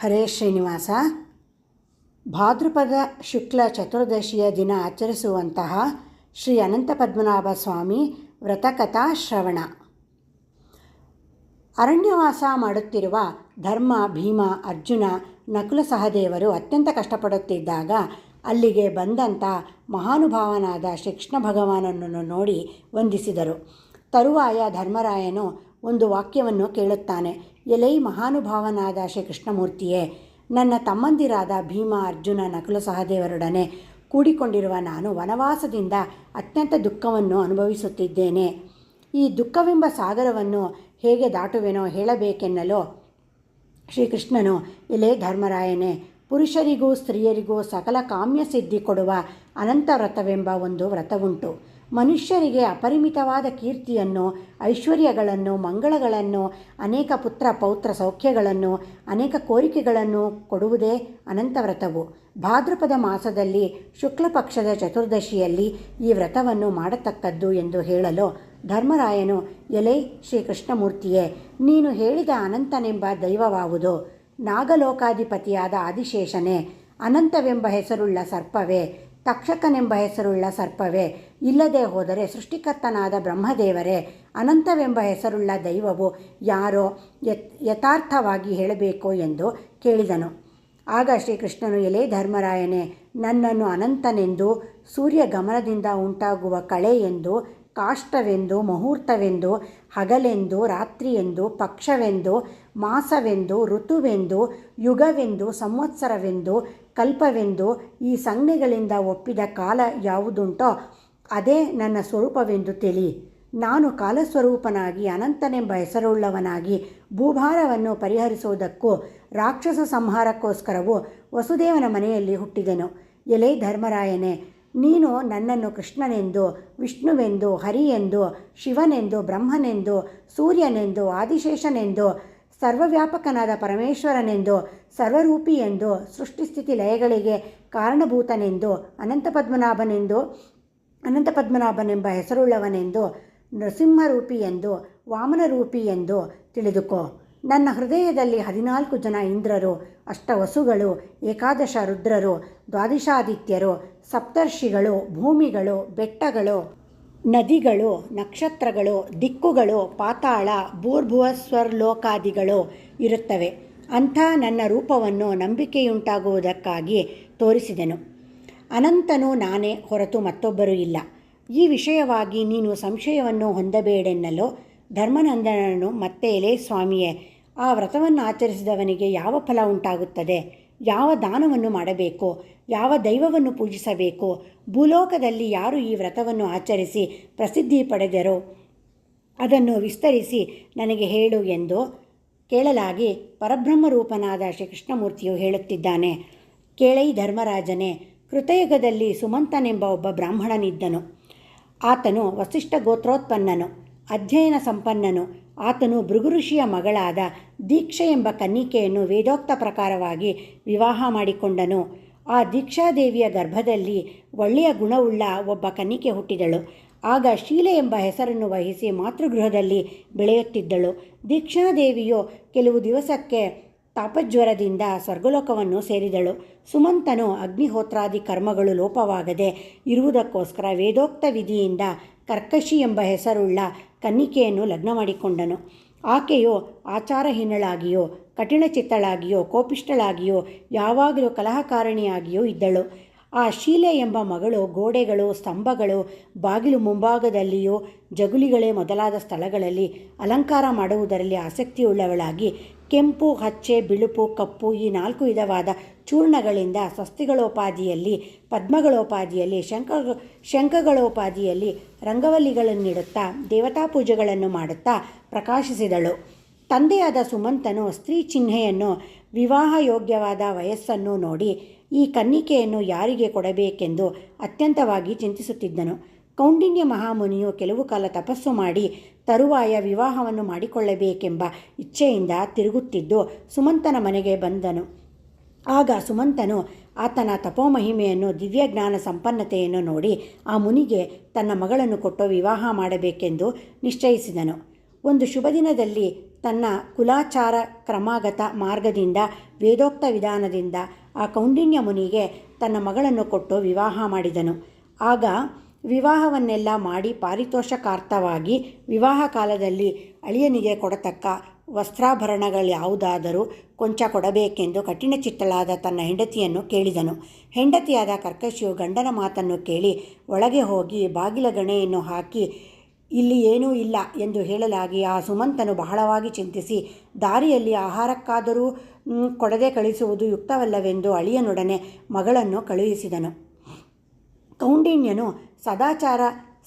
ಹರೇ ಶ್ರೀನಿವಾಸ. ಭಾದ್ರಪದ ಶುಕ್ಲ ಚತುರ್ದಶಿಯ ದಿನ ಆಚರಿಸುವಂತಹ ಶ್ರೀ ಅನಂತ ಪದ್ಮನಾಭ ಸ್ವಾಮಿ ವ್ರತಕಥಾ ಶ್ರವಣ. ಅರಣ್ಯವಾಸ ಮಾಡುತ್ತಿರುವ ಧರ್ಮ, ಭೀಮ, ಅರ್ಜುನ, ನಕುಲ ಸಹದೇವರು ಅತ್ಯಂತ ಕಷ್ಟಪಡುತ್ತಿದ್ದಾಗ ಅಲ್ಲಿಗೆ ಬಂದಂಥ ಮಹಾನುಭಾವನಾದ ಶ್ರೀಕೃಷ್ಣ ಭಗವಾನನನ್ನು ನೋಡಿ ವಂದಿಸಿದರು. ತರುವಾಯ ಧರ್ಮರಾಯನು ಒಂದು ವಾಕ್ಯವನ್ನು ಕೇಳುತ್ತಾನೆ. ಎಲೈ ಮಹಾನುಭಾವನಾದ ಶ್ರೀಕೃಷ್ಣಮೂರ್ತಿಯೇ, ನನ್ನ ತಮ್ಮಂದಿರಾದ ಭೀಮ, ಅರ್ಜುನ, ನಕುಲ ಸಹದೇವರೊಡನೆ ಕೂಡಿಕೊಂಡಿರುವ ನಾನು ವನವಾಸದಿಂದ ಅತ್ಯಂತ ದುಃಖವನ್ನು ಅನುಭವಿಸುತ್ತಿದ್ದೇನೆ. ಈ ದುಃಖವೆಂಬ ಸಾಗರವನ್ನು ಹೇಗೆ ದಾಟುವೆನೋ ಹೇಳಬೇಕೆನ್ನಲು ಶ್ರೀಕೃಷ್ಣನು, ಎಲೆ ಧರ್ಮರಾಯನೇ, ಪುರುಷರಿಗೂ ಸ್ತ್ರೀಯರಿಗೂ ಸಕಲ ಕಾಮ್ಯ ಸಿದ್ಧಿ ಕೊಡುವ ಅನಂತ ವ್ರತವೆಂಬ ಒಂದು ವ್ರತವುಂಟು. ಮನುಷ್ಯರಿಗೆ ಅಪರಿಮಿತವಾದ ಕೀರ್ತಿಯನ್ನು, ಐಶ್ವರ್ಯಗಳನ್ನು, ಮಂಗಳಗಳನ್ನು, ಅನೇಕ ಪುತ್ರ ಪೌತ್ರ ಸೌಖ್ಯಗಳನ್ನು, ಅನೇಕ ಕೋರಿಕೆಗಳನ್ನು ಕೊಡುವುದೇ ಅನಂತ ವ್ರತವು ಭಾದ್ರಪದ ಮಾಸದಲ್ಲಿ ಶುಕ್ಲ ಪಕ್ಷದ ಚತುರ್ದಶಿಯಲ್ಲಿ ಈ ವ್ರತವನ್ನು ಮಾಡತಕ್ಕದ್ದು ಎಂದು ಹೇಳಲು ಧರ್ಮರಾಯನು, ಎಲೆ ಶ್ರೀಕೃಷ್ಣಮೂರ್ತಿಯೇ, ನೀನು ಹೇಳಿದ ಅನಂತನೆಂಬ ದೈವವಾವುದು. ನಾಗಲೋಕಾಧಿಪತಿಯಾದ ಆದಿಶೇಷನೇ, ಅನಂತವೆಂಬ ಹೆಸರುಳ್ಳ ಸರ್ಪವೇ, ತಕ್ಷಕನೆಂಬ ಹೆಸರುಳ್ಳ ಸರ್ಪವೇ ಇಲ್ಲದೆ ಹೋದರೆ ಸೃಷ್ಟಿಕರ್ತನಾದ ಬ್ರಹ್ಮದೇವರೇ, ಅನಂತವೆಂಬ ಹೆಸರುಳ್ಳ ದೈವವು ಯಾರೋ ಯಥಾರ್ಥವಾಗಿ ಹೇಳಬೇಕು ಎಂದು ಕೇಳಿದನು. ಆಗ ಶ್ರೀಕೃಷ್ಣನು, ಎಲೆ ಧರ್ಮರಾಯನೇ, ನನ್ನನ್ನು ಅನಂತನೆಂದು ಸೂರ್ಯ ಗಮನದಿಂದ ಉಂಟಾಗುವ ಕಳೆ ಎಂದು, ಕಾಷ್ಟವೆಂದು, ಮುಹೂರ್ತವೆಂದು, ಹಗಲೆಂದು, ರಾತ್ರಿಯೆಂದು, ಪಕ್ಷವೆಂದು, ಮಾಸವೆಂದು, ಋತುವೆಂದು, ಯುಗವೆಂದು, ಸಂವತ್ಸರವೆಂದು, ಕಲ್ಪವೆಂದು ಈ ಸಂಜ್ಞೆಗಳಿಂದ ಒಪ್ಪಿದ ಕಾಲ ಯಾವುದುಂಟೋ ಅದೇ ನನ್ನ ಸ್ವರೂಪವೆಂದು ತಿಳಿ. ನಾನು ಕಾಲಸ್ವರೂಪನಾಗಿ, ಅನಂತನೆಂಬ ಹೆಸರುಳ್ಳವನಾಗಿ, ಭೂಭಾರವನ್ನು ಪರಿಹರಿಸುವುದಕ್ಕೂ, ರಾಕ್ಷಸ ಸಂಹಾರಕ್ಕೋಸ್ಕರವೂ ವಸುದೇವನ ಮನೆಯಲ್ಲಿ ಹುಟ್ಟಿದೆನು. ಎಲೆ ಧರ್ಮರಾಯನೇ, ನೀನು ನನ್ನನ್ನು ಕೃಷ್ಣನೆಂದು, ವಿಷ್ಣುವೆಂದು, ಹರಿಯೆಂದು, ಶಿವನೆಂದು, ಬ್ರಹ್ಮನೆಂದು, ಸೂರ್ಯನೆಂದು, ಆದಿಶೇಷನೆಂದು, ಸರ್ವವ್ಯಾಪಕನಾದ ಪರಮೇಶ್ವರನೆಂದು ಸರ್ವರೂಪಿ ಎಂದು ಸೃಷ್ಟಿಸ್ಥಿತಿ ಲಯಗಳಿಗೆ ಕಾರಣಭೂತನೆಂದು ಅನಂತ ಪದ್ಮನಾಭನೆಂದು ಅನಂತ ಪದ್ಮನಾಭನೆಂಬ ಹೆಸರುಳ್ಳವನೆಂದು ನೃಸಿಂಹರೂಪಿ ಎಂದು, ವಾಮನರೂಪಿ ಎಂದು ತಿಳಿದುಕೋ. ನನ್ನ ಹೃದಯದಲ್ಲಿ ಹದಿನಾಲ್ಕು ಜನ ಇಂದ್ರರು, ಅಷ್ಟವಸುಗಳು, ಏಕಾದಶ ರುದ್ರರು, ದ್ವಾದಶಾದಿತ್ಯರು, ಸಪ್ತರ್ಷಿಗಳು, ಭೂಮಿಗಳು, ಬೆಟ್ಟಗಳು, ನದಿಗಳು, ನಕ್ಷತ್ರಗಳು, ದಿಕ್ಕುಗಳು, ಪಾತಾಳ ಭೂರ್ಭುವಸ್ವರ್ಲೋಕಾದಿಗಳು ಇರುತ್ತವೆ. ಅಂಥ ನನ್ನ ರೂಪವನ್ನು ನಂಬಿಕೆಯುಂಟಾಗುವುದಕ್ಕಾಗಿ ತೋರಿಸಿದೆನು. ಅನಂತನು ನಾನೇ ಹೊರತು ಮತ್ತೊಬ್ಬರು ಇಲ್ಲ. ಈ ವಿಷಯವಾಗಿ ನೀನು ಸಂಶಯವನ್ನು ಹೊಂದಬೇಡೆನ್ನಲು ಧರ್ಮನಂದನನು ಮತ್ತೆ ಎಲೆ ಸ್ವಾಮಿಯೇ, ಆ ವ್ರತವನ್ನು ಆಚರಿಸಿದವನಿಗೆ ಯಾವ ಫಲ ಉಂಟಾಗುತ್ತದೆ? ಯಾವ ದಾನವನ್ನು ಮಾಡಬೇಕು? ಯಾವ ದೈವವನ್ನು ಪೂಜಿಸಬೇಕು? ಭೂಲೋಕದಲ್ಲಿ ಯಾರು ಈ ವ್ರತವನ್ನು ಆಚರಿಸಿ ಪ್ರಸಿದ್ಧಿ ಪಡೆದರೋ? ಅದನ್ನು ವಿಸ್ತರಿಸಿ ನನಗೆ ಹೇಳು ಎಂದು ಕೇಳಲಾಗಿ ಪರಬ್ರಹ್ಮರೂಪನಾದ ಶ್ರೀಕೃಷ್ಣಮೂರ್ತಿಯು ಹೇಳುತ್ತಿದ್ದಾನೆ. ಕೇಳೈ ಧರ್ಮರಾಜನೇ ಕೃತಯುಗದಲ್ಲಿ ಸುಮಂತನೆಂಬ ಒಬ್ಬ ಬ್ರಾಹ್ಮಣನಿದ್ದನು. ಆತನು ವಸಿಷ್ಠ ಗೋತ್ರೋತ್ಪನ್ನನು, ಅಧ್ಯಯನ ಸಂಪನ್ನನು. ಆತನು ಭೃಗುಋಷಿಯ ಮಗಳಾದ ದೀಕ್ಷೆ ಎಂಬ ಕನ್ನಿಕೆಯನ್ನು ವೇದೋಕ್ತ ಪ್ರಕಾರವಾಗಿ ವಿವಾಹ ಮಾಡಿಕೊಂಡನು. ಆ ದೀಕ್ಷಾದೇವಿಯ ಗರ್ಭದಲ್ಲಿ ಒಳ್ಳೆಯ ಗುಣವುಳ್ಳ ಒಬ್ಬ ಕನ್ನಿಕೆ ಹುಟ್ಟಿದಳು. ಆಗ ಶೀಲೆ ಎಂಬ ಹೆಸರನ್ನು ವಹಿಸಿ ಮಾತೃಗೃಹದಲ್ಲಿ ಬೆಳೆಯುತ್ತಿದ್ದಳು. ದೀಕ್ಷಾದೇವಿಯು ಕೆಲವು ದಿವಸಕ್ಕೆ ತಾಪಜ್ವರದಿಂದ ಸ್ವರ್ಗಲೋಕವನ್ನು ಸೇರಿದಳು. ಸುಮಂತನು ಅಗ್ನಿಹೋತ್ರಾದಿ ಕರ್ಮಗಳು ಲೋಪವಾಗದೆ ಇರುವುದಕ್ಕೋಸ್ಕರ ವೇದೋಕ್ತ ವಿಧಿಯಿಂದ ಕರ್ಕಶಿ ಎಂಬ ಹೆಸರುಳ್ಳ ಕನ್ನಿಕೆಯನ್ನು ಲಗ್ನ ಮಾಡಿಕೊಂಡನು. ಆಕೆಯು ಆಚಾರಹೀನಳಾಗಿಯೋ ಕಠಿಣ ಚಿತ್ತಳಾಗಿಯೋ ಕೋಪಿಷ್ಟಳಾಗಿಯೋ ಯಾವಾಗಲೂ ಕಲಹಕಾರಣಿಯಾಗಿಯೂ ಇದ್ದಳು. ಆ ಶೀಲೆ ಎಂಬ ಮಗಳು, ಗೋಡೆಗಳು, ಸ್ತಂಭಗಳು, ಬಾಗಿಲು ಮುಂಭಾಗದಲ್ಲಿಯೂ, ಜಗುಲಿಗಳೇ ಮೊದಲಾದ ಸ್ಥಳಗಳಲ್ಲಿ ಅಲಂಕಾರ ಮಾಡುವುದರಲ್ಲಿ ಆಸಕ್ತಿಯುಳ್ಳವಳಾಗಿ ಕೆಂಪು, ಹಚ್ಚೆ, ಬಿಳುಪು, ಕಪ್ಪು ಈ ನಾಲ್ಕು ವಿಧವಾದ ಚೂರ್ಣಗಳಿಂದ ಸ್ವಸ್ತಿಗಳೋಪಾದಿಯಲ್ಲಿ ಪದ್ಮಗಳೋಪಾದಿಯಲ್ಲಿ ಶಂಕ ಶಂಖಗಳೋಪಾದಿಯಲ್ಲಿ ರಂಗವಲ್ಲಿಗಳನ್ನಿಡುತ್ತಾ ದೇವತಾ ಪೂಜೆಗಳನ್ನು ಮಾಡುತ್ತಾ ಪ್ರಕಾಶಿಸಿದಳು. ತಂದೆಯಾದ ಸುಮಂತನು ಸ್ತ್ರೀ ಚಿಹ್ನೆಯನ್ನು ವಿವಾಹ ಯೋಗ್ಯವಾದ ವಯಸ್ಸನ್ನು ನೋಡಿ ಈ ಕನ್ನಿಕೆಯನ್ನು ಯಾರಿಗೆ ಕೊಡಬೇಕೆಂದು ಅತ್ಯಂತವಾಗಿ ಚಿಂತಿಸುತ್ತಿದ್ದನು. ಕೌಂಡಿನ್ಯ ಮಹಾಮುನಿಯು ಕೆಲವು ಕಾಲ ತಪಸ್ಸು ಮಾಡಿ ತರುವಾಯ ವಿವಾಹವನ್ನು ಮಾಡಿಕೊಳ್ಳಬೇಕೆಂಬ ಇಚ್ಛೆಯಿಂದ ತಿರುಗುತ್ತಿದ್ದು ಸುಮಂತನ ಮನೆಗೆ ಬಂದನು. ಆಗ ಸುಮಂತನು ಆತನ ತಪೋಮಹಿಮೆಯನ್ನು, ದಿವ್ಯಜ್ಞಾನ ಸಂಪನ್ನತೆಯನ್ನು ನೋಡಿ ಆ ಮುನಿಗೆ ತನ್ನ ಮಗಳನ್ನು ಕೊಟ್ಟು ವಿವಾಹ ಮಾಡಬೇಕೆಂದು ನಿಶ್ಚಯಿಸಿದನು. ಒಂದು ಶುಭ ದಿನದಲ್ಲಿ ತನ್ನ ಕುಲಾಚಾರ ಕ್ರಮಾಗತ ಮಾರ್ಗದಿಂದ, ವೇದೋಕ್ತ ವಿಧಾನದಿಂದ ಆ ಕೌಂಡಿನ್ಯ ಮುನಿಗೆ ತನ್ನ ಮಗಳನ್ನು ಕೊಟ್ಟು ವಿವಾಹ ಮಾಡಿದನು. ಆಗ ವಿವಾಹವನ್ನೆಲ್ಲ ಮಾಡಿ ಪಾರಿತೋಷಕಾರ್ಥವಾಗಿ ವಿವಾಹ ಕಾಲದಲ್ಲಿ ಅಳಿಯನಿಗೆ ಕೊಡತಕ್ಕ ವಸ್ತ್ರಾಭರಣಗಳು ಯಾವುದಾದರೂ ಕೊಂಚ ಕೊಡಬೇಕೆಂದು ಕಠಿಣ ಚಿತ್ತಳಾದ ತನ್ನ ಹೆಂಡತಿಯನ್ನು ಕೇಳಿದನು. ಹೆಂಡತಿಯಾದ ಕರ್ಕಶಿಯು ಗಂಡನ ಮಾತನ್ನು ಕೇಳಿ ಒಳಗೆ ಹೋಗಿ ಬಾಗಿಲ ಗಣೆಯನ್ನು ಹಾಕಿ, ಇಲ್ಲಿ ಏನೂ ಇಲ್ಲ ಎಂದು ಹೇಳಲಾಗಿ ಆ ಸುಮಂತನು ಬಹಳವಾಗಿ ಚಿಂತಿಸಿ, ದಾರಿಯಲ್ಲಿ ಆಹಾರಕ್ಕಾದರೂ ಕೊಡದೆ ಕಳಿಸುವುದು ಯುಕ್ತವಲ್ಲವೆಂದು ಅಳಿಯನೊಡನೆ ಮಗಳನ್ನು ಕಳುಹಿಸಿದನು. ಕೌಂಡಿನ್ಯನು ಸದಾಚಾರ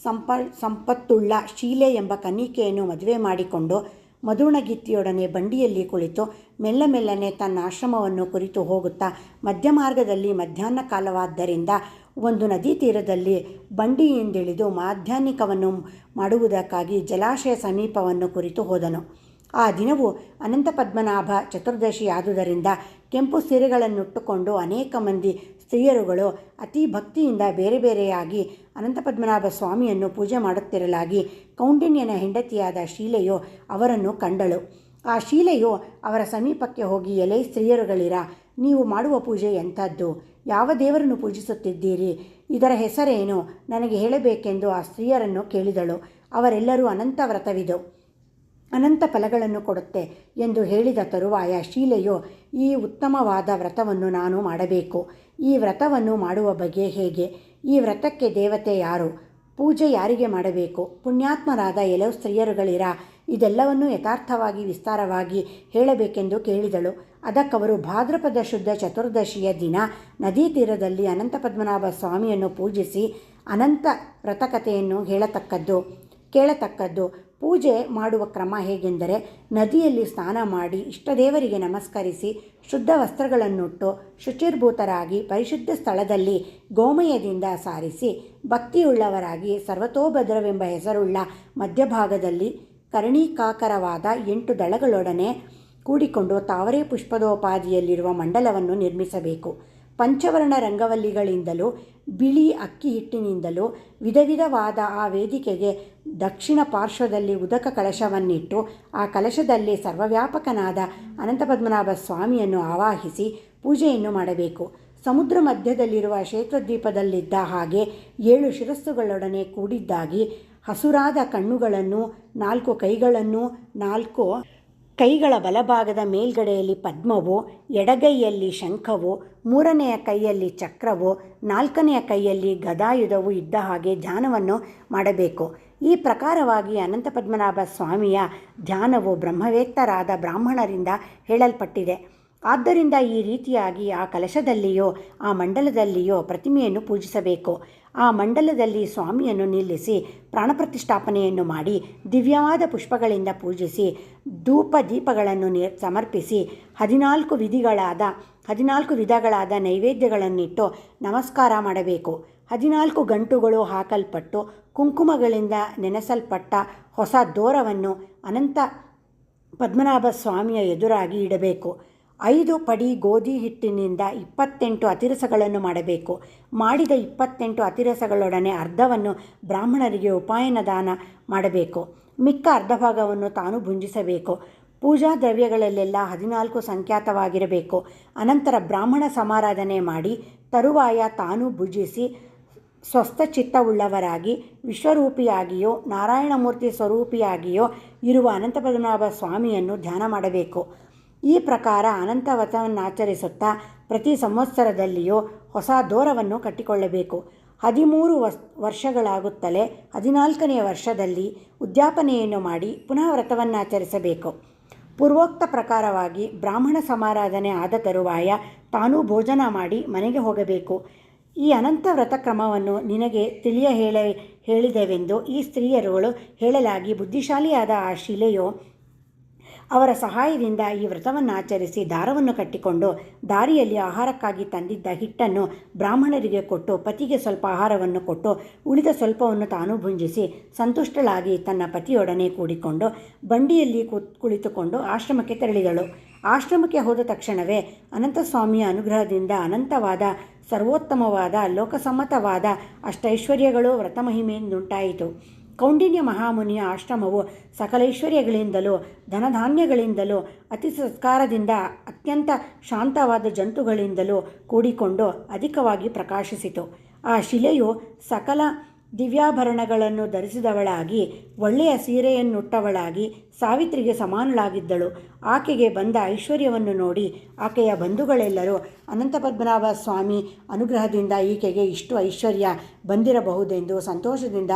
ಸಂಪ, ಸಂಪತ್ತುಳ್ಳ ಶೀಲೆ ಎಂಬ ಕನ್ನಿಕೆಯನ್ನು ಮದುವೆ ಮಾಡಿಕೊಂಡು ಮಧುಣಗಿತ್ತಿಯೊಡನೆ ಬಂಡಿಯಲ್ಲಿ ಕುಳಿತು ಮೆಲ್ಲ ಮೆಲ್ಲನೆ ತನ್ನ ಆಶ್ರಮವನ್ನು ಕುರಿತು ಹೋಗುತ್ತಾ ಮಧ್ಯಮಾರ್ಗದಲ್ಲಿ ಮಧ್ಯಾಹ್ನ ಕಾಲವಾದ್ದರಿಂದ ಒಂದು ನದಿ ತೀರದಲ್ಲಿ ಬಂಡಿಯಿಂದಿಳಿದು ಮಾಧ್ಯಾಹ್ನಿಕವನ್ನು ಮಾಡುವುದಕ್ಕಾಗಿ ಜಲಾಶಯ ಸಮೀಪವನ್ನು ಕುರಿತು ಹೋದನು. ಆ ದಿನವು ಅನಂತ ಪದ್ಮನಾಭ ಚತುರ್ದಶಿಯಾದುದರಿಂದ ಕೆಂಪು ಸೀರೆಗಳನ್ನುಟ್ಟುಕೊಂಡು ಅನೇಕ ಮಂದಿ ಸ್ತ್ರೀಯರುಗಳು ಅತಿ ಭಕ್ತಿಯಿಂದ ಬೇರೆ ಬೇರೆಯಾಗಿ ಅನಂತ ಪದ್ಮನಾಭ ಸ್ವಾಮಿಯನ್ನು ಪೂಜೆ ಮಾಡುತ್ತಿರಲಾಗಿ ಕೌಂಡಿನ್ಯನ ಹೆಂಡತಿಯಾದ ಶೀಲೆಯು ಅವರನ್ನು ಕಂಡಳು. ಆ ಶೀಲೆಯು ಅವರ ಸಮೀಪಕ್ಕೆ ಹೋಗಿ, ಎಲೆ ಸ್ತ್ರೀಯರುಗಳಿರ, ನೀವು ಮಾಡುವ ಪೂಜೆ ಎಂಥದ್ದು? ಯಾವ ದೇವರನ್ನು ಪೂಜಿಸುತ್ತಿದ್ದೀರಿ? ಇದರ ಹೆಸರೇನು? ನನಗೆ ಹೇಳಬೇಕೆಂದು ಆ ಸ್ತ್ರೀಯರನ್ನು ಕೇಳಿದಳು. ಅವರೆಲ್ಲರೂ ಅನಂತ ವ್ರತವಿದು. ಅನಂತ ಫಲಗಳನ್ನು ಕೊಡುತ್ತೆ ಎಂದು ಹೇಳಿದ ತರುವಾಯ ಶೀಲೆಯು, ಈ ಉತ್ತಮವಾದ ವ್ರತವನ್ನು ನಾನು ಮಾಡಬೇಕು. ಈ ವ್ರತವನ್ನು ಮಾಡುವ ಬಗೆ ಹೇಗೆ? ಈ ವ್ರತಕ್ಕೆ ದೇವತೆ ಯಾರು? ಪೂಜೆ ಯಾರಿಗೆ ಮಾಡಬೇಕು? ಪುಣ್ಯಾತ್ಮರಾದ ಎಲವು ಸ್ತ್ರೀಯರುಗಳಿರ? ಇದೆಲ್ಲವನ್ನೂ ಯಥಾರ್ಥವಾಗಿ ವಿಸ್ತಾರವಾಗಿ ಹೇಳಬೇಕೆಂದು ಕೇಳಿದಳು. ಅದಕ್ಕವರು ಭಾದ್ರಪದ ಶುದ್ಧ ಚತುರ್ದಶಿಯ ದಿನ ನದೀ ತೀರದಲ್ಲಿ ಅನಂತ ಪದ್ಮನಾಭ ಸ್ವಾಮಿಯನ್ನು ಪೂಜಿಸಿ ಅನಂತ ವ್ರತಕಥೆಯನ್ನು ಹೇಳತಕ್ಕದ್ದು, ಕೇಳತಕ್ಕದ್ದು. ಪೂಜೆ ಮಾಡುವ ಕ್ರಮ ಹೇಗೆಂದರೆ ನದಿಯಲ್ಲಿ ಸ್ನಾನ ಮಾಡಿ ಇಷ್ಟದೇವರಿಗೆ ನಮಸ್ಕರಿಸಿ ಶುದ್ಧ ವಸ್ತ್ರಗಳನ್ನುಟ್ಟು ಶುಚಿರ್ಭೂತರಾಗಿ ಪರಿಶುದ್ಧ ಸ್ಥಳದಲ್ಲಿ ಗೋಮಯದಿಂದ ಸಾರಿಸಿ ಭಕ್ತಿಯುಳ್ಳವರಾಗಿ ಸರ್ವತೋಭದ್ರವೆಂಬ ಹೆಸರುಳ್ಳ ಮಧ್ಯಭಾಗದಲ್ಲಿ ಕರ್ಣೀಕಾಕರವಾದ ಎಂಟು ದಳಗಳೊಡನೆ ಕೂಡಿಕೊಂಡು ತಾವರೆ ಪುಷ್ಪದೋಪಾದಿಯಲ್ಲಿರುವ ಮಂಡಲವನ್ನು ನಿರ್ಮಿಸಬೇಕು. ಪಂಚವರ್ಣ ರಂಗವಲ್ಲಿಗಳಿಂದಲೂ, ಬಿಳಿ ಅಕ್ಕಿ ಹಿಟ್ಟಿನಿಂದಲೂ ವಿಧ ವಿಧವಾದ ಆ ವೇದಿಕೆಗೆ ದಕ್ಷಿಣ ಪಾರ್ಶ್ವದಲ್ಲಿ ಉದಕ ಕಲಶವನ್ನಿಟ್ಟು, ಆ ಕಲಶದಲ್ಲಿ ಸರ್ವವ್ಯಾಪಕನಾದ ಅನಂತಪದ್ಮನಾಭ ಸ್ವಾಮಿಯನ್ನು ಆವಾಹಿಸಿ ಪೂಜೆಯನ್ನು ಮಾಡಬೇಕು. ಸಮುದ್ರ ಮಧ್ಯದಲ್ಲಿರುವ ಕ್ಷೇತ್ರದ್ವೀಪದಲ್ಲಿದ್ದ ಹಾಗೆ ಏಳು ಶಿರಸ್ಸುಗಳೊಡನೆ ಕೂಡಿದ್ದಾಗಿ ಹಸುರಾದ ಕಣ್ಣುಗಳನ್ನು, ನಾಲ್ಕು ಕೈಗಳನ್ನು, ನಾಲ್ಕು ಕೈಗಳ ಬಲಭಾಗದ ಮೇಲ್ಗಡೆಯಲ್ಲಿ ಪದ್ಮವೋ, ಎಡಗೈಯಲ್ಲಿ ಶಂಖವೋ, ಮೂರನೆಯ ಕೈಯಲ್ಲಿ ಚಕ್ರವೋ, ನಾಲ್ಕನೆಯ ಕೈಯಲ್ಲಿ ಗದಾಯುಧವು ಇದ್ದ ಹಾಗೆ ಧ್ಯಾನವನ್ನು ಮಾಡಬೇಕು. ಈ ಪ್ರಕಾರವಾಗಿ ಅನಂತ ಪದ್ಮನಾಭ ಸ್ವಾಮಿಯ ಧ್ಯಾನವು ಬ್ರಹ್ಮವೇತ್ತರಾದ ಬ್ರಾಹ್ಮಣರಿಂದ ಹೇಳಲ್ಪಟ್ಟಿದೆ. ಆದ್ದರಿಂದ ಈ ರೀತಿಯಾಗಿ ಆ ಕಲಶದಲ್ಲಿಯೋ, ಆ ಮಂಡಲದಲ್ಲಿಯೋ ಪ್ರತಿಮೆಯನ್ನು ಪೂಜಿಸಬೇಕು. ಆ ಮಂಡಲದಲ್ಲಿ ಸ್ವಾಮಿಯನ್ನು ನಿಲ್ಲಿಸಿ, ಪ್ರಾಣಪ್ರತಿಷ್ಠಾಪನೆಯನ್ನು ಮಾಡಿ, ದಿವ್ಯವಾದ ಪುಷ್ಪಗಳಿಂದ ಪೂಜಿಸಿ ಧೂಪ ದೀಪಗಳನ್ನು ಸಮರ್ಪಿಸಿ, ಹದಿನಾಲ್ಕು ವಿಧಿಗಳಾದ, ಹದಿನಾಲ್ಕು ವಿಧಗಳಾದ ನೈವೇದ್ಯಗಳನ್ನಿಟ್ಟು ನಮಸ್ಕಾರ ಮಾಡಬೇಕು. ಹದಿನಾಲ್ಕು ಗಂಟುಗಳು ಹಾಕಲ್ಪಟ್ಟು, ಕುಂಕುಮಗಳಿಂದ ನೆನೆಸಲ್ಪಟ್ಟ ಹೊಸ ದೋರವನ್ನು ಅನಂತ ಪದ್ಮನಾಭ ಸ್ವಾಮಿಯ ಎದುರಾಗಿ ಇಡಬೇಕು. ಐದು ಪಡಿ ಗೋಧಿ ಹಿಟ್ಟಿನಿಂದ ಇಪ್ಪತ್ತೆಂಟು ಅತಿರಸಗಳನ್ನು ಮಾಡಬೇಕು. ಮಾಡಿದ ಇಪ್ಪತ್ತೆಂಟು ಅತಿರಸಗಳೊಡನೆ ಅರ್ಧವನ್ನು ಬ್ರಾಹ್ಮಣರಿಗೆ ಉಪಾಯನ ದಾನ ಮಾಡಬೇಕು. ಮಿಕ್ಕ ಅರ್ಧ ಭಾಗವನ್ನು ತಾನು ಭುಂಜಿಸಬೇಕು. ಪೂಜಾ ದ್ರವ್ಯಗಳಲ್ಲೆಲ್ಲ ಹದಿನಾಲ್ಕು ಸಂಖ್ಯಾತವಾಗಿರಬೇಕು. ಅನಂತರ ಬ್ರಾಹ್ಮಣ ಸಮಾರಾಧನೆ ಮಾಡಿ ತರುವಾಯ ತಾನು ಭುಜಿಸಿ ಸ್ವಸ್ಥಚಿತ್ತವುಳ್ಳವರಾಗಿ, ವಿಶ್ವರೂಪಿಯಾಗಿಯೋ, ನಾರಾಯಣಮೂರ್ತಿ ಸ್ವರೂಪಿಯಾಗಿಯೋ ಇರುವ ಅನಂತಪದ್ಮನಾಭ ಸ್ವಾಮಿಯನ್ನು ಧ್ಯಾನ ಮಾಡಬೇಕು. ಈ ಪ್ರಕಾರ ಅನಂತ ವ್ರತವನ್ನಾಚರಿಸುತ್ತಾ ಪ್ರತಿ ಸಂವತ್ಸರದಲ್ಲಿಯೂ ಹೊಸ ದೋರವನ್ನು ಕಟ್ಟಿಕೊಳ್ಳಬೇಕು. ಹದಿಮೂರು ವಸ್ ವರ್ಷಗಳಾಗುತ್ತಲೇ ಹದಿನಾಲ್ಕನೆಯ ವರ್ಷದಲ್ಲಿ ಉದ್ಯಾಪನೆಯನ್ನು ಮಾಡಿ ಪುನಃ ವ್ರತವನ್ನಾಚರಿಸಬೇಕು ಪೂರ್ವೋಕ್ತ ಪ್ರಕಾರವಾಗಿ ಬ್ರಾಹ್ಮಣ ಸಮಾರಾಧನೆ ಆದ ತರುವಾಯ ತಾನೂ ಭೋಜನ ಮಾಡಿ ಮನೆಗೆ ಹೋಗಬೇಕು. ಈ ಅನಂತ ವ್ರತ ಕ್ರಮವನ್ನು ನಿನಗೆ ತಿಳಿಯ ಹೇಳ, ಹೇಳಿದೆವೆಂದು ಈ ಸ್ತ್ರೀಯರುಗಳು ಹೇಳಲಾಗಿ ಬುದ್ಧಿಶಾಲಿಯಾದ ಆ ಶಿಲೆಯು ಅವರ ಸಹಾಯದಿಂದ ಈ ವ್ರತವನ್ನು ಆಚರಿಸಿ ದಾರವನ್ನು ಕಟ್ಟಿಕೊಂಡು ದಾರಿಯಲ್ಲಿ ಆಹಾರಕ್ಕಾಗಿ ತಂದಿದ್ದ ಹಿಟ್ಟನ್ನು ಬ್ರಾಹ್ಮಣರಿಗೆ ಕೊಟ್ಟು, ಪತಿಗೆ ಸ್ವಲ್ಪ ಆಹಾರವನ್ನು ಕೊಟ್ಟು, ಉಳಿದ ಸ್ವಲ್ಪವನ್ನು ತಾನು ಭುಂಜಿಸಿ ಸಂತುಷ್ಟಳಾಗಿ ತನ್ನ ಪತಿಯೊಡನೆ ಕೂಡಿಕೊಂಡು ಬಂಡಿಯಲ್ಲಿ ಕುಳಿತುಕೊಂಡು ಆಶ್ರಮಕ್ಕೆ ತೆರಳಿದಳು. ಆಶ್ರಮಕ್ಕೆ ಹೋದ ತಕ್ಷಣವೇ ಅನಂತಸ್ವಾಮಿಯ ಅನುಗ್ರಹದಿಂದ ಅನಂತವಾದ, ಸರ್ವೋತ್ತಮವಾದ, ಲೋಕಸಮ್ಮತವಾದ ಅಷ್ಟೈಶ್ವರ್ಯಗಳು ವ್ರತಮಹಿಮೆಯಿಂದುಂಟಾಯಿತು ಕೌಂಡಿನ್ಯ ಮಹಾಮುನಿಯ ಆಶ್ರಮವು ಸಕಲೈಶ್ವರ್ಯಗಳಿಂದಲೂ, ಧನಧಾನ್ಯಗಳಿಂದಲೂ, ಅತಿ ಸತ್ಕಾರದಿಂದ ಅತ್ಯಂತ ಶಾಂತವಾದ ಜಂತುಗಳಿಂದಲೂ ಕೂಡಿಕೊಂಡು ಅಧಿಕವಾಗಿ ಪ್ರಕಾಶಿಸಿತು. ಆ ಶಿಲೆಯು ಸಕಲ ದಿವ್ಯಾಭರಣಗಳನ್ನು ಧರಿಸಿದವಳಾಗಿ, ಒಳ್ಳೆಯ ಸೀರೆಯನ್ನುಟ್ಟವಳಾಗಿ, ಸಾವಿತ್ರಿಗೆ ಸಮಾನಳಾಗಿದ್ದಳು. ಆಕೆಗೆ ಬಂದ ಐಶ್ವರ್ಯವನ್ನು ನೋಡಿ ಆಕೆಯ ಬಂಧುಗಳೆಲ್ಲರೂ ಅನಂತಪದ್ಮನಾಭ ಸ್ವಾಮಿ, ಅನುಗ್ರಹದಿಂದ ಈಕೆಗೆ ಇಷ್ಟು ಐಶ್ವರ್ಯ ಬಂದಿರಬಹುದೆಂದು ಸಂತೋಷದಿಂದ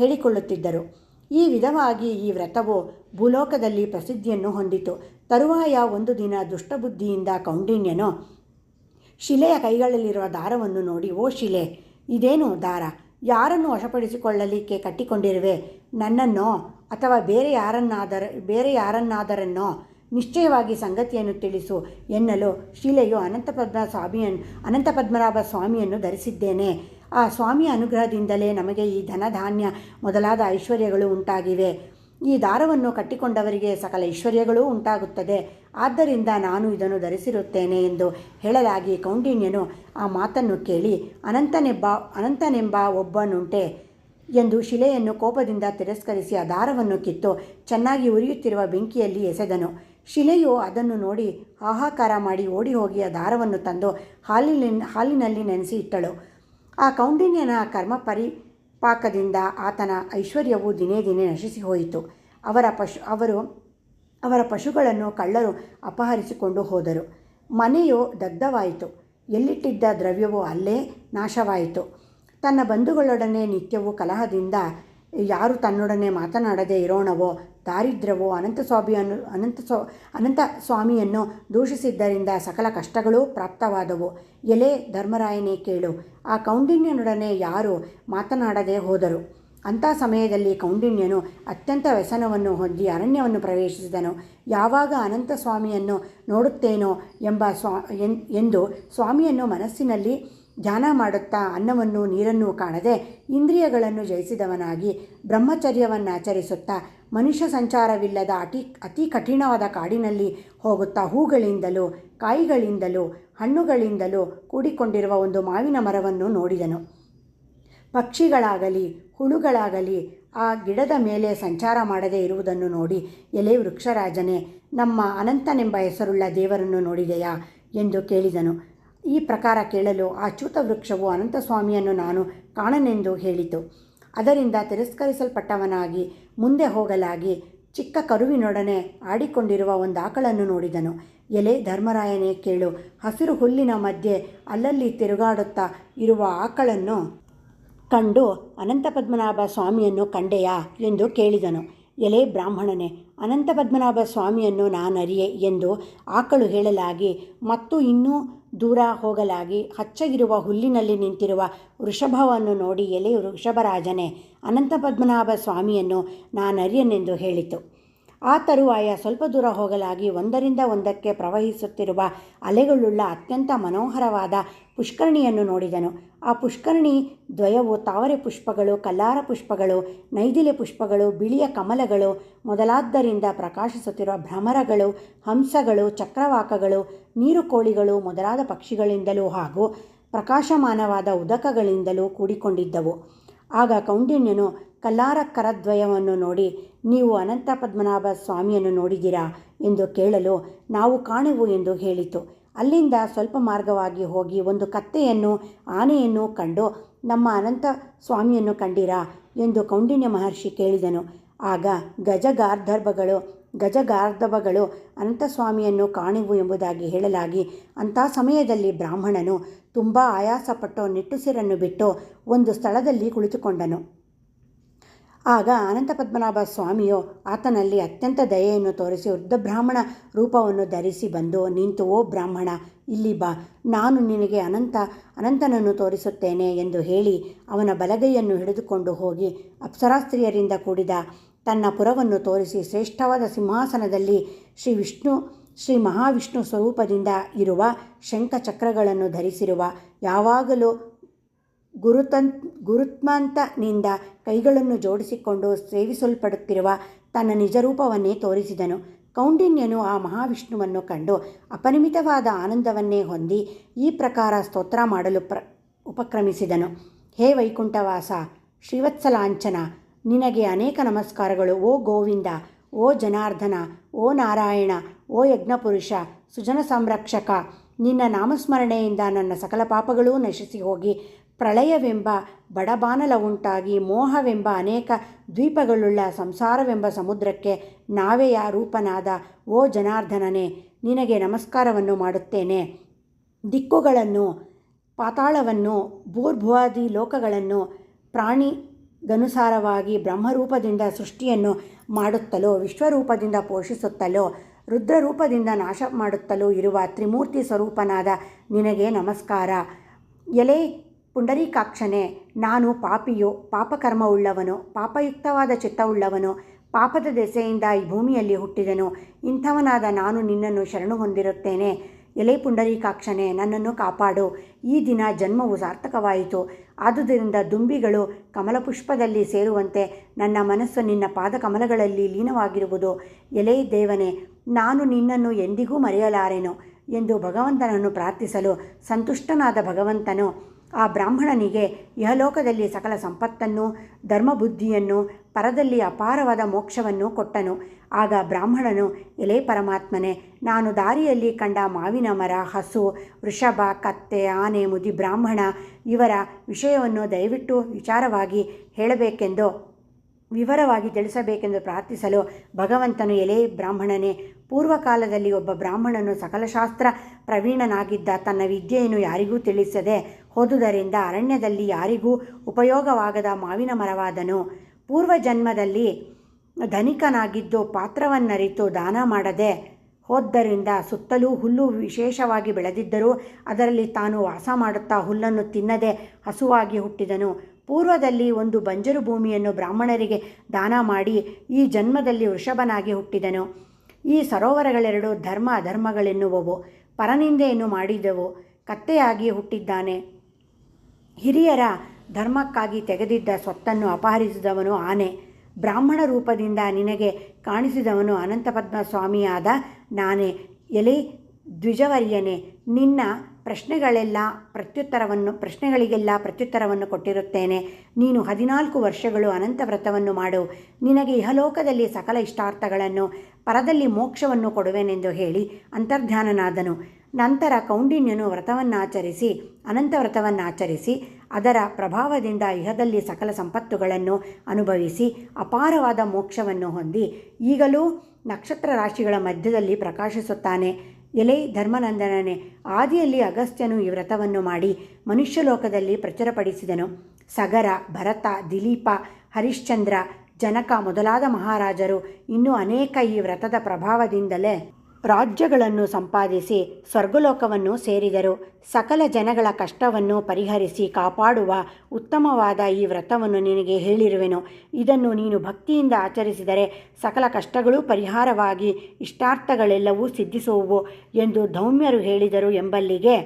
ಹೇಳಿಕೊಳ್ಳುತ್ತಿದ್ದರು. ಈ ವಿಧವಾಗಿ ಈ ವ್ರತವು ಭೂಲೋಕದಲ್ಲಿ ಪ್ರಸಿದ್ಧಿಯನ್ನು ಹೊಂದಿತು. ತರುವಾಯ ಒಂದು ದಿನ ದುಷ್ಟಬುದ್ಧಿಯಿಂದ ಕೌಂಡಿನ್ಯನು ಶಿಲೆಯ ಕೈಗಳಲ್ಲಿರುವ ದಾರವನ್ನು ನೋಡಿ, ಓ ಶಿಲೆ, ಇದೇನು ದಾರ? ಯಾರನ್ನು ವಶಪಡಿಸಿಕೊಳ್ಳಲಿಕ್ಕೆ ಕಟ್ಟಿಕೊಂಡಿರುವೆ? ನನ್ನನ್ನೋ ಅಥವಾ ಬೇರೆ ಯಾರನ್ನಾದರ, ಬೇರೆ ಯಾರನ್ನಾದರನ್ನೋ? ನಿಶ್ಚಯವಾಗಿ ಸಂಗತಿಯನ್ನು ತಿಳಿಸು ಎನ್ನಲು ಶಿಲೆಯು ಅನಂತಪದ್ಮ ಸ್ವಾಮಿಯನ್ನು ಅನಂತಪದ್ಮನಾಭ ಸ್ವಾಮಿಯನ್ನು ಧರಿಸಿದ್ದೇನೆ. ಆ ಸ್ವಾಮಿಯ ಅನುಗ್ರಹದಿಂದಲೇ ನಮಗೆ ಈ ಧನಧಾನ್ಯ ಮೊದಲಾದ ಐಶ್ವರ್ಯಗಳು ಉಂಟಾಗಿವೆ. ಈ ದಾರವನ್ನು ಕಟ್ಟಿಕೊಂಡವರಿಗೆ ಸಕಲ ಐಶ್ವರ್ಯಗಳೂ ಉಂಟಾಗುತ್ತದೆ. ಆದ್ದರಿಂದ ನಾನು ಇದನ್ನು ಧರಿಸಿರುತ್ತೇನೆ ಎಂದು ಹೇಳಲಾಗಿ ಕೌಂಡಿನ್ಯನು ಆ ಮಾತನ್ನು ಕೇಳಿ, ಅನಂತನೆಂಬ ಅನಂತನೆಂಬ ಒಬ್ಬನುಂಟೆ ಎಂದು ಶಿಲೆಯನ್ನು ಕೋಪದಿಂದ ತಿರಸ್ಕರಿಸಿ ಆ ದಾರವನ್ನು ಕಿತ್ತು ಚೆನ್ನಾಗಿ ಉರಿಯುತ್ತಿರುವ ಬೆಂಕಿಯಲ್ಲಿ ಎಸೆದನು. ಶಿಲೆಯು ಅದನ್ನು ನೋಡಿ ಹಾಹಾಕಾರ ಮಾಡಿ ಓಡಿ ಹೋಗಿ ಆ ದಾರವನ್ನು ತಂದು ಹಾಲಿನ ಹಾಲಿನಲ್ಲಿ ನೆನೆಸಿ ಇಟ್ಟಳು. ಆ ಕೌಂಡಿನ್ಯನ ಕರ್ಮ ಪರಿಪಾಕದಿಂದ ಆತನ ಐಶ್ವರ್ಯವು ದಿನೇ ದಿನೇ ನಶಿಸಿ ಹೋಯಿತು. ಅವರ ಪಶು, ಅವರು, ಅವರ ಪಶುಗಳನ್ನು ಕಳ್ಳರು ಅಪಹರಿಸಿಕೊಂಡು ಹೋದರು. ಮನೆಯು ದಗ್ಧವಾಯಿತು. ಎಲ್ಲಿಟ್ಟಿದ್ದ ದ್ರವ್ಯವು ಅಲ್ಲೇ ನಾಶವಾಯಿತು. ತನ್ನ ಬಂಧುಗಳೊಡನೆ ನಿತ್ಯವೂ ಕಲಹದಿಂದ ಯಾರು ತನ್ನೊಡನೆ ಮಾತನಾಡದೇ ಇರೋಣವೋ ದಾರಿದ್ರ್ಯವೋ ಅನಂತ ಸ್ವಾಮಿಯನ್ನು, ಅನಂತ ಸ್ವ, ಅನಂತ ಸ್ವಾಮಿಯನ್ನು ದೂಷಿಸಿದ್ದರಿಂದ ಸಕಲ ಕಷ್ಟಗಳೂ ಪ್ರಾಪ್ತವಾದವು. ಎಲೆ ಧರ್ಮರಾಯನೇ ಕೇಳು. ಆ ಕೌಂಡಿನ್ಯನೊಡನೆ ಯಾರು ಮಾತನಾಡದೆ ಹೋದರು? ಅಂಥ ಸಮಯದಲ್ಲಿ ಕೌಂಡಿನ್ಯನು ಅತ್ಯಂತ ವ್ಯಸನವನ್ನು ಹೊಂದಿ ಅರಣ್ಯವನ್ನು ಪ್ರವೇಶಿಸಿದನು. ಯಾವಾಗ ಅನಂತ ಸ್ವಾಮಿಯನ್ನು ನೋಡುತ್ತೇನೋ ಎಂಬ ಸ್ವಾ ಎಂದು ಸ್ವಾಮಿಯನ್ನು ಮನಸ್ಸಿನಲ್ಲಿ ಧ್ಯಾನ ಮಾಡುತ್ತಾ ಅನ್ನವನ್ನು ನೀರನ್ನು ಕಾಣದೆ ಇಂದ್ರಿಯಗಳನ್ನು ಜಯಿಸಿದವನಾಗಿ ಬ್ರಹ್ಮಚರ್ಯವನ್ನಾಚರಿಸುತ್ತಾ ಮನುಷ್ಯ ಸಂಚಾರವಿಲ್ಲದ ಅತಿ ಅತಿ ಕಠಿಣವಾದ ಕಾಡಿನಲ್ಲಿ ಹೋಗುತ್ತಾ ಹೂಗಳಿಂದಲೂ, ಕಾಯಿಗಳಿಂದಲೂ, ಹಣ್ಣುಗಳಿಂದಲೂ ಕೂಡಿಕೊಂಡಿರುವ ಒಂದು ಮಾವಿನ ಮರವನ್ನು ನೋಡಿದನು. ಪಕ್ಷಿಗಳಾಗಲಿ, ಹುಳುಗಳಾಗಲಿ ಆ ಗಿಡದ ಮೇಲೆ ಸಂಚಾರ ಮಾಡದೇ ಇರುವುದನ್ನು ನೋಡಿ ಎಲೆ ವೃಕ್ಷರಾಜನೇ, ನಮ್ಮ ಅನಂತನೆಂಬ ಹೆಸರುಳ್ಳ ದೇವರನ್ನು ನೋಡಿದೆಯಾ ಎಂದು ಕೇಳಿದನು. ಈ ಪ್ರಕಾರ ಕೇಳಲು ಆ ವೃಕ್ಷವು ಅನಂತಸ್ವಾಮಿಯನ್ನು ನಾನು ಕಾಣನೆಂದು ಹೇಳಿತು. ಅದರಿಂದ ತಿರಸ್ಕರಿಸಲ್ಪಟ್ಟವನಾಗಿ ಮುಂದೆ ಹೋಗಲಾಗಿ ಚಿಕ್ಕ ಕರುವಿನೊಡನೆ ಆಡಿಕೊಂಡಿರುವ ಒಂದು ಆಕಳನ್ನು ನೋಡಿದನು. ಎಲೆ ಧರ್ಮರಾಯನೇ ಕೇಳು, ಹಸಿರು ಹುಲ್ಲಿನ ಮಧ್ಯೆ ಅಲ್ಲಲ್ಲಿ ತಿರುಗಾಡುತ್ತಾ ಇರುವ ಆಕಳನ್ನು ಕಂಡು ಅನಂತಪದ್ಮನಾಭ ಸ್ವಾಮಿಯನ್ನು ಕಂಡೆಯಾ ಎಂದು ಕೇಳಿದನು. ಎಲೆ ಬ್ರಾಹ್ಮಣನೇ ಅನಂತಪದ್ಮನಾಭ ಸ್ವಾಮಿಯನ್ನು ನಾನರಿಯೆ ಎಂದು ಆಕಳು ಹೇಳಲಾಗಿ, ಮತ್ತು ಇನ್ನೂ ದೂರ ಹೋಗಲಾಗಿ ಹಚ್ಚಗಿರುವ ಹುಲ್ಲಿನಲ್ಲಿ ನಿಂತಿರುವ ವೃಷಭವನ್ನು ನೋಡಿ ಎಲೆ ವೃಷಭರಾಜನೇ ಅನಂತಪದ್ಮನಾಭ ಸ್ವಾಮಿಯನ್ನು ನಾನರಿಯನೆಂದು ಹೇಳಿತು. ಆ ತರುವಾಯ ಸ್ವಲ್ಪ ದೂರ ಹೋಗಲಾಗಿ ಒಂದರಿಂದ ಒಂದಕ್ಕೆ ಪ್ರವಹಿಸುತ್ತಿರುವ ಅಲೆಗಳುಳ್ಳ ಅತ್ಯಂತ ಮನೋಹರವಾದ ಪುಷ್ಕರಣಿಯನ್ನು ನೋಡಿದನು. ಆ ಪುಷ್ಕರಣಿ ದ್ವಯವು ತಾವರೆ ಪುಷ್ಪಗಳು, ಕಲ್ಲಾರ ಪುಷ್ಪಗಳು, ನೈದಿಲೆ ಪುಷ್ಪಗಳು, ಬಿಳಿಯ ಕಮಲಗಳು ಮೊದಲಾದ್ದರಿಂದ ಪ್ರಕಾಶಿಸುತ್ತಿರುವ ಭ್ರಮರಗಳು, ಹಂಸಗಳು, ಚಕ್ರವಾಕಗಳು ನೀರುಕೋಳಿಗಳು ಮೊದಲಾದ ಪಕ್ಷಿಗಳಿಂದಲೂ ಹಾಗೂ ಪ್ರಕಾಶಮಾನವಾದ ಉದಕಗಳಿಂದಲೂ ಕೂಡಿಕೊಂಡಿದ್ದವು. ಆಗ ಕೌಂಡಿನ್ಯನು ಕಲ್ಲಾರ ಕರದ್ವಯವನ್ನು ನೋಡಿ ನೀವು ಅನಂತ ಪದ್ಮನಾಭ ಸ್ವಾಮಿಯನ್ನು ನೋಡಿದ್ದೀರಾ ಎಂದು ಕೇಳಲು ನಾವು ಕಾಣೆವು ಎಂದು ಹೇಳಿತು. ಅಲ್ಲಿಂದ ಸ್ವಲ್ಪ ಮಾರ್ಗವಾಗಿ ಹೋಗಿ ಒಂದು ಕತ್ತೆಯನ್ನು, ಆನೆಯನ್ನು ಕಂಡು ನಮ್ಮ ಅನಂತ ಸ್ವಾಮಿಯನ್ನು ಕಂಡಿರಾ ಎಂದು ಕೌಂಡಿನ್ಯ ಮಹರ್ಷಿ ಕೇಳಿದನು. ಆಗ ಗಜಗಾರ್ಧರ್ಭಗಳು, ಗಜಗಾರ್ಧವಗಳು ಅನಂತಸ್ವಾಮಿಯನ್ನು ಕಾಣೆವು ಎಂಬುದಾಗಿ ಹೇಳಲಾಗಿ ಅಂಥ ಸಮಯದಲ್ಲಿ ಬ್ರಾಹ್ಮಣನು ತುಂಬ ಆಯಾಸಪಟ್ಟು ನಿಟ್ಟುಸಿರನ್ನು ಬಿಟ್ಟು ಒಂದು ಸ್ಥಳದಲ್ಲಿ ಕುಳಿತುಕೊಂಡನು. ಆಗ ಅನಂತಪದ್ಮನಾಭ ಸ್ವಾಮಿಯು ಆತನಲ್ಲಿ ಅತ್ಯಂತ ದಯೆಯನ್ನು ತೋರಿಸಿ ವೃದ್ಧ ಬ್ರಾಹ್ಮಣ ರೂಪವನ್ನು ಧರಿಸಿ ಬಂದು, ನಿಂತು ಓ ಬ್ರಾಹ್ಮಣ, ಇಲ್ಲಿ ಬಾ. ನಾನು ನಿನಗೆ ಅನಂತ, ಅನಂತನನ್ನು ತೋರಿಸುತ್ತೇನೆ ಎಂದು ಹೇಳಿ ಅವನ ಬಲಗೈಯನ್ನು ಹಿಡಿದುಕೊಂಡು ಹೋಗಿ ಅಪ್ಸರಾಸ್ತ್ರೀಯರಿಂದ ಕೂಡಿದ ತನ್ನ ಪುರವನ್ನು ತೋರಿಸಿ ಶ್ರೇಷ್ಠವಾದ ಸಿಂಹಾಸನದಲ್ಲಿ ಶ್ರೀ ವಿಷ್ಣು, ಶ್ರೀ ಮಹಾವಿಷ್ಣು ಸ್ವರೂಪದಿಂದ ಇರುವ ಶಂಖಚಕ್ರಗಳನ್ನು ಧರಿಸಿರುವ ಯಾವಾಗಲೂ ಗುರುತನ್ ಗುರುತ್ಮಂತನಿಂದ ಕೈಗಳನ್ನು ಜೋಡಿಸಿಕೊಂಡು ಸೇವಿಸಲ್ಪಡುತ್ತಿರುವ ತನ್ನ ನಿಜರೂಪವನ್ನೇ ತೋರಿಸಿದನು. ಕೌಂಡಿನ್ಯನು ಆ ಮಹಾವಿಷ್ಣುವನ್ನು ಕಂಡು ಅಪರಿಮಿತವಾದ ಆನಂದವನ್ನೇ ಹೊಂದಿ ಈ ಪ್ರಕಾರ ಸ್ತೋತ್ರ ಮಾಡಲು ಪ್ರ, ಉಪಕ್ರಮಿಸಿದನು. ಹೇ ವೈಕುಂಠವಾಸ ಶ್ರೀವತ್ಸಲಾಂಚನ ನಿನಗೆ ಅನೇಕ ನಮಸ್ಕಾರಗಳು. ಓ ಗೋವಿಂದ, ಓ ಜನಾರ್ದನ, ಓ ನಾರಾಯಣ, ಓ ಯಜ್ಞಪುರುಷ, ಸುಜನ ಸಂರಕ್ಷಕ, ನಿನ್ನ ನಾಮಸ್ಮರಣೆಯಿಂದ ನನ್ನ ಸಕಲ ಪಾಪಗಳೂ ನಶಿಸಿ ಹೋಗಿ ಪ್ರಳಯವೆಂಬ ಬಡಬಾನಲ ಉಂಟಾಗಿ ಮೋಹವೆಂಬ ಅನೇಕ ದ್ವೀಪಗಳುಳ್ಳ ಸಂಸಾರವೆಂಬ ಸಮುದ್ರಕ್ಕೆ ನಾವೆಯ ರೂಪನಾದ ಓ ಜನಾರ್ದನನೇ, ನಿನಗೆ ನಮಸ್ಕಾರವನ್ನು ಮಾಡುತ್ತೇನೆ. ದಿಕ್ಕುಗಳನ್ನು, ಪಾತಾಳವನ್ನು, ಭೂರ್ಭುವಾದಿ ಲೋಕಗಳನ್ನು, ಪ್ರಾಣಿಗನುಸಾರವಾಗಿ ಬ್ರಹ್ಮರೂಪದಿಂದ ಸೃಷ್ಟಿಯನ್ನು ಮಾಡುತ್ತಲೋ, ವಿಶ್ವರೂಪದಿಂದ ಪೋಷಿಸುತ್ತಲೋ, ರುದ್ರರೂಪದಿಂದ ನಾಶ ಮಾಡುತ್ತಲೋ ಇರುವ ತ್ರಿಮೂರ್ತಿ ಸ್ವರೂಪನಾದ ನಿನಗೆ ನಮಸ್ಕಾರ. ಎಲೆ ಪುಂಡರೀಕಾಕ್ಷನೇ, ನಾನು ಪಾಪಿಯೋ, ಪಾಪಕರ್ಮವುಳ್ಳವನು, ಪಾಪಯುಕ್ತವಾದ ಚಿತ್ತವುಳ್ಳವನು, ಪಾಪದ ದೆಸೆಯಿಂದ ಈ ಭೂಮಿಯಲ್ಲಿ ಹುಟ್ಟಿದನು, ಇಂಥವನಾದ ನಾನು ನಿನ್ನನ್ನು ಶರಣು ಹೊಂದಿರುತ್ತೇನೆ. ಎಲೆ ಪುಂಡರೀಕಾಕ್ಷನೇ, ನನ್ನನ್ನು ಕಾಪಾಡು. ಈ ದಿನ ಜನ್ಮವು ಸಾರ್ಥಕವಾಯಿತು. ಆದುದರಿಂದ ದುಂಬಿಗಳು ಕಮಲಪುಷ್ಪದಲ್ಲಿ ಸೇರುವಂತೆ ನನ್ನ ಮನಸ್ಸು ನಿನ್ನ ಪಾದಕಮಲಗಳಲ್ಲಿ ಲೀನವಾಗಿರುವುದು. ಎಲೆ ದೇವನೇ, ನಾನು ನಿನ್ನನ್ನು ಎಂದಿಗೂ ಮರೆಯಲಾರೆನು ಎಂದು ಭಗವಂತನನ್ನು ಪ್ರಾರ್ಥಿಸಲು ಸಂತುಷ್ಟನಾದ ಭಗವಂತನು ಆ ಬ್ರಾಹ್ಮಣನಿಗೆ ಇಹಲೋಕದಲ್ಲಿ ಸಕಲ ಸಂಪತ್ತನ್ನು, ಧರ್ಮಬುದ್ಧಿಯನ್ನು, ಪರದಲ್ಲಿ ಅಪಾರವಾದ ಮೋಕ್ಷವನ್ನು ಕೊಟ್ಟನು. ಆಗ ಬ್ರಾಹ್ಮಣನು, ಎಲೆ ಪರಮಾತ್ಮನೇ, ನಾನು ದಾರಿಯಲ್ಲಿ ಕಂಡ ಮಾವಿನ ಮರ, ಹಸು, ವೃಷಭ, ಕತ್ತೆ, ಆನೆ, ಮುದಿ ಬ್ರಾಹ್ಮಣ ಇವರ ವಿಷಯವನ್ನು ದಯವಿಟ್ಟು ವಿಚಾರವಾಗಿ ಹೇಳಬೇಕೆಂದು, ವಿವರವಾಗಿ ತಿಳಿಸಬೇಕೆಂದು ಪ್ರಾರ್ಥಿಸಲು ಭಗವಂತನು ಎಲೆ ಬ್ರಾಹ್ಮಣನೇ, ಪೂರ್ವಕಾಲದಲ್ಲಿ ಒಬ್ಬ ಬ್ರಾಹ್ಮಣನು ಸಕಲಶಾಸ್ತ್ರ ಪ್ರವೀಣನಾಗಿದ್ದ ತನ್ನ ವಿದ್ಯೆಯನ್ನು ಯಾರಿಗೂ ತಿಳಿಸದೆ ಹೋದುದರಿಂದ ಅರಣ್ಯದಲ್ಲಿ ಯಾರಿಗೂ ಉಪಯೋಗವಾಗದ ಮಾವಿನ ಮರವಾದನು. ಪೂರ್ವಜನ್ಮದಲ್ಲಿ ಧನಿಕನಾಗಿದ್ದು ಪಾತ್ರವನ್ನರಿತು ದಾನ ಮಾಡದೆ ಹೋದ್ದರಿಂದ ಸುತ್ತಲೂ ಹುಲ್ಲು ವಿಶೇಷವಾಗಿ ಬೆಳೆದಿದ್ದರೂ ಅದರಲ್ಲಿ ತಾನು ವಾಸ ಮಾಡುತ್ತಾ ಹುಲ್ಲನ್ನು ತಿನ್ನದೆ ಹಸುವಾಗಿ ಹುಟ್ಟಿದನು. ಪೂರ್ವದಲ್ಲಿ ಒಂದು ಬಂಜರು ಭೂಮಿಯನ್ನು ಬ್ರಾಹ್ಮಣರಿಗೆ ದಾನ ಮಾಡಿ ಈ ಜನ್ಮದಲ್ಲಿ ವೃಷಭನಾಗಿ ಹುಟ್ಟಿದನು. ಈ ಸರೋವರಗಳೆರಡು ಧರ್ಮ ಅಧರ್ಮಗಳೆನ್ನುವವು. ಪರನಿಂದೆಯನ್ನು ಮಾಡಿದವು. ಕತ್ತೆಯಾಗಿ ಹುಟ್ಟಿದ್ದಾನೆ. ಹಿರಿಯರ ಧರ್ಮಕ್ಕಾಗಿ ತೆಗೆದಿದ್ದ ಸ್ವತ್ತನ್ನು ಅಪಹರಿಸಿದವನು ಆನೆ. ಬ್ರಾಹ್ಮಣ ರೂಪದಿಂದ ನಿನಗೆ ಕಾಣಿಸಿದವನು ಅನಂತಪದ್ಮ ಸ್ವಾಮಿಯಾದ ನಾನೇ. ಎಲೆ ದ್ವಿಜವರ್ಯನೇ, ನಿನ್ನ ಪ್ರಶ್ನೆಗಳೆಲ್ಲ ಪ್ರತ್ಯುತ್ತರವನ್ನು, ಪ್ರಶ್ನೆಗಳಿಗೆಲ್ಲ ಪ್ರತ್ಯುತ್ತರವನ್ನು ಕೊಟ್ಟಿರುತ್ತೇನೆ. ನೀನು ಹದಿನಾಲ್ಕು ವರ್ಷಗಳು ಅನಂತ ವ್ರತವನ್ನು ಮಾಡು. ನಿನಗೆ ಇಹಲೋಕದಲ್ಲಿ ಸಕಲ ಇಷ್ಟಾರ್ಥಗಳನ್ನು, ಪರದಲ್ಲಿ ಮೋಕ್ಷವನ್ನು ಕೊಡುವೆನೆಂದು ಹೇಳಿ ಅಂತರ್ಧ್ಯಾನನಾದನು. ನಂತರ ಕೌಂಡಿನ್ಯನು ವ್ರತವನ್ನಾಚರಿಸಿ, ಅನಂತ ವ್ರತವನ್ನಾಚರಿಸಿ, ಅದರ ಪ್ರಭಾವದಿಂದ ಇಹದಲ್ಲಿ ಸಕಲ ಸಂಪತ್ತುಗಳನ್ನು ಅನುಭವಿಸಿ, ಅಪಾರವಾದ ಮೋಕ್ಷವನ್ನು ಹೊಂದಿ, ಈಗಲೂ ನಕ್ಷತ್ರ ರಾಶಿಗಳ ಮಧ್ಯದಲ್ಲಿ ಪ್ರಕಾಶಿಸುತ್ತಾನೆ. ಎಲೆ ಧರ್ಮನಂದನನೇ, ಆದಿಯಲ್ಲಿ ಅಗಸ್ತ್ಯನು ಈ ವ್ರತವನ್ನು ಮಾಡಿ ಮನುಷ್ಯಲೋಕದಲ್ಲಿ ಪ್ರಚುರಪಡಿಸಿದನು. ಸಗರ, ಭರತ, ದಿಲೀಪ, ಹರಿಶ್ಚಂದ್ರ, ಜನಕ ಮೊದಲಾದ ಮಹಾರಾಜರು ಇನ್ನೂ ಅನೇಕ ಈ ವ್ರತದ ಪ್ರಭಾವದಿಂದಲೇ ರಾಜ್ಯಗಳನ್ನು ಸಂಪಾದಿಸಿ ಸ್ವರ್ಗಲೋಕವನ್ನು ಸೇರಿದರು. ಸಕಲ ಜನಗಳ ಕಷ್ಟವನ್ನು ಪರಿಹರಿಸಿ ಕಾಪಾಡುವ ಉತ್ತಮವಾದ ಈ ವ್ರತವನ್ನು ನಿನಗೆ ಹೇಳಿರುವೆನು. ಇದನ್ನು ನೀನು ಭಕ್ತಿಯಿಂದ ಆಚರಿಸಿದರೆ ಸಕಲ ಕಷ್ಟಗಳು ಪರಿಹಾರವಾಗಿ ಇಷ್ಟಾರ್ಥಗಳೆಲ್ಲವೂ ಸಿದ್ಧಿಸುವುವು ಎಂದು ಧೌಮ್ಯರು ಹೇಳಿದರು ಎಂಬಲ್ಲಿಗೆ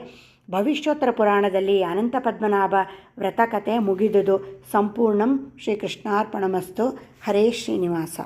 ಭವಿಷ್ಯೋತ್ತರ ಪುರಾಣದಲ್ಲಿ ಅನಂತ ಪದ್ಮನಾಭ ವ್ರತಕತೆ ಮುಗಿದುದು. ಸಂಪೂರ್ಣಂ ಶ್ರೀಕೃಷ್ಣಾರ್ಪಣಮಸ್ತು. ಹರೇ ಶ್ರೀನಿವಾಸ.